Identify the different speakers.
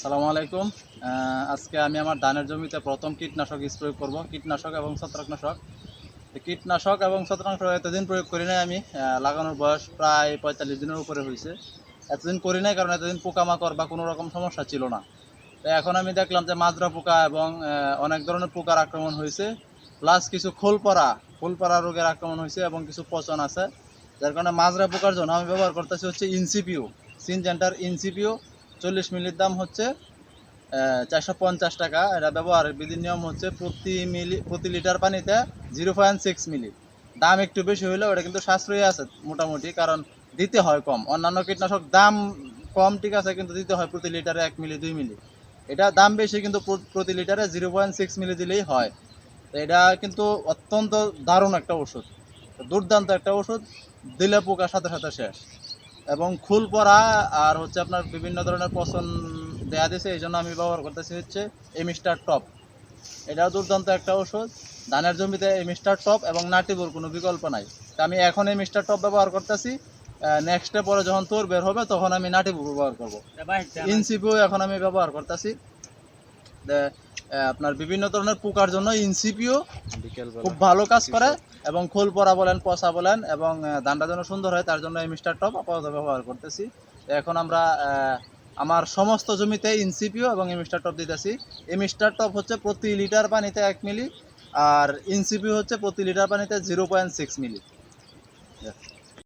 Speaker 1: সালামু আলাইকুম। আজকে আমি আমার ধানের জমিতে প্রথম কীটনাশক স্প্রে করব, কীটনাশক এবং ছত্রাকনাশক। কীটনাশক এবং ছত্রাকনাশক এতদিন প্রয়োগ করি নাই আমি লাগানোর বয়স প্রায় পঁয়তাল্লিশ দিনের উপরে হয়েছে এতদিন করি নাই কারণ এতদিন পোকামাকড় বা কোনো রকম সমস্যা ছিল না। তো এখন আমি দেখলাম যে মাজরা পোকা এবং অনেক ধরনের পোকার আক্রমণ হয়েছে প্লাস কিছু খোলপরা খোলপরা রোগের আক্রমণ হয়েছে এবং কিছু পচন আছে। যার কারণে মাজরা পোকার জন্য আমি ব্যবহার করতেছি হচ্ছে ইনসিপিও, সিনজেন্টার ইনসিপিও চল্লিশ মিলির দাম হচ্ছে চারশো পঞ্চাশ টাকা। এটা ব্যবহারের বিধির নিয়ম হচ্ছে প্রতি মিলি প্রতি লিটার পানিতে জিরো পয়েন্ট সিক্স মিলি। দাম একটু বেশি হলেও এটা কিন্তু সাশ্রয়ী আছে মোটামুটি, কারণ দিতে হয় কম। অন্যান্য কীটনাশক দাম কম, ঠিক আছে, কিন্তু দিতে হয় প্রতি লিটারে এক মিলি, দুই মিলি। এটা দাম বেশি, কিন্তু প্রতি লিটারে জিরো পয়েন্ট সিক্স মিলি দিলেই হয়। তো এটা কিন্তু অত্যন্ত দারুণ একটা ওষুধ। দুর্দান্ত একটা ওষুধ, দিলে পোকার সাথে সাথে শেষ। এবং খুল পরা আর হচ্ছে আপনার বিভিন্ন ধরনের পছন্দ দেয়া দিয়েছে এই জন্য আমি ব্যবহার করতেছি হচ্ছে এমিস্টার টপ। এটাও দুর্দান্ত একটা ওষুধ ধানের জমিতে মিস্টার টপ এবং নাটিবুর কোনো বিকল্প নাই। তা আমি এখন এই মিস্টার টপ ব্যবহার করতেছি। নেক্সটে পরে যখন তোর বের হবে তখন আমি নাটিবুর ব্যবহার করব। ইনসিপিও এখন আমি ব্যবহার করতেছি। আপনার বিভিন্ন ধরনের পোকার জন্য ইনসিপিও খুব ভালো কাজ করে এবং খোল পরা বলেন পচা বলেন এবং ধানটা যেন সুন্দর হয় তার জন্য এই মিস্টার টপ আপাতত ব্যবহার করতেছি। এখন আমরা আমার সমস্ত জমিতে ইনসিপিও এবং এই মিস্টার টপ দিতেছি। এই মিস্টার টপ হচ্ছে প্রতি লিটার পানিতে এক মিলি আর ইনসিপিও হচ্ছে প্রতি লিটার পানিতে জিরো পয়েন্ট সিক্স মিলি।